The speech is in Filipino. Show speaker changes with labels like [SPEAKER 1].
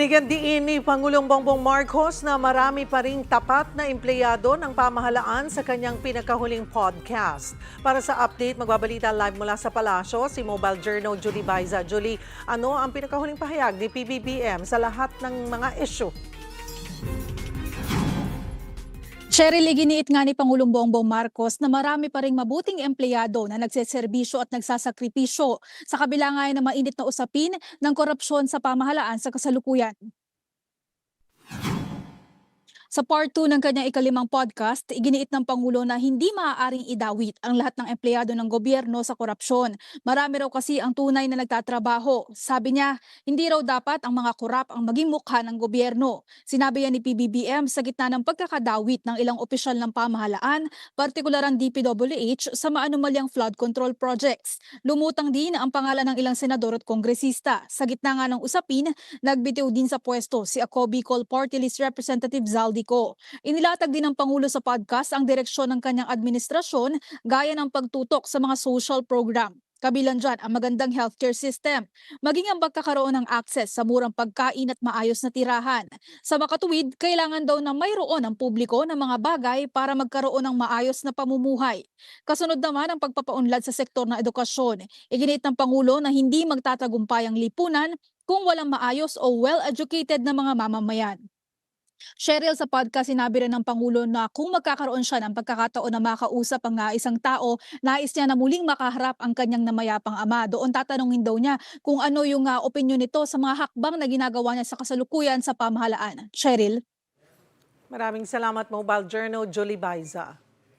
[SPEAKER 1] Binigyan diin ni Pangulong Bongbong Marcos na marami pa ring tapat na empleyado ng pamahalaan sa kanyang pinakahuling podcast. Para sa update, magbabalita live mula sa palasyo si Mobile Journal Julie Baiza. Julie, ano ang pinakahuling pahayag ni PBBM sa lahat ng mga issue?
[SPEAKER 2] Cheryl, iginiit nga ni Pangulong Bongbong Marcos na marami pa ring mabuting empleyado na nagseserbisyo at nagsasakripisyo sa kabila nga na mainit na usapin ng korupsyon sa pamahalaan sa kasalukuyan. Sa part 2 ng kanyang ikalimang podcast, iginiit ng Pangulo na hindi maaaring idawit ang lahat ng empleyado ng gobyerno sa korupsyon. Marami raw kasi ang tunay na nagtatrabaho. Sabi niya, hindi raw dapat ang mga korap ang maging mukha ng gobyerno. Sinabi yan ni PBBM sa gitna ng pagkakadawit ng ilang opisyal ng pamahalaan, partikular ang DPWH sa maanumalyang flood control projects. Lumutang din ang pangalan ng ilang senador at kongresista. Sa gitna nga ng usapin, nagbitiw din sa pwesto si Ako Bicol Party List Representative Zaldico. Inilatag din ng Pangulo sa podcast ang direksyon ng kanyang administrasyon gaya ng pagtutok sa mga social program. Kabilang dyan ang magandang healthcare system, maging ang pagkakaroon ng access sa murang pagkain at maayos na tirahan. Sa makatuwid, kailangan daw na mayroon ang publiko ng mga bagay para magkaroon ng maayos na pamumuhay. Kasunod naman ang pagpapaunlad sa sektor ng edukasyon. Iginit ng Pangulo na hindi magtatagumpay ang lipunan kung walang maayos o well-educated na mga mamamayan. Cheryl, sa podcast, sinabi rin ng Pangulo na kung magkakaroon siya ng pagkakataon na makausap ang isang tao, nais niya na muling makaharap ang kanyang namayapang ama. Doon tatanungin daw niya kung ano yung ah, opinion nito sa mga hakbang na ginagawa niya sa kasalukuyan sa pamahalaan. Cheryl?
[SPEAKER 1] Maraming salamat Mobile Journal Julie Baiza.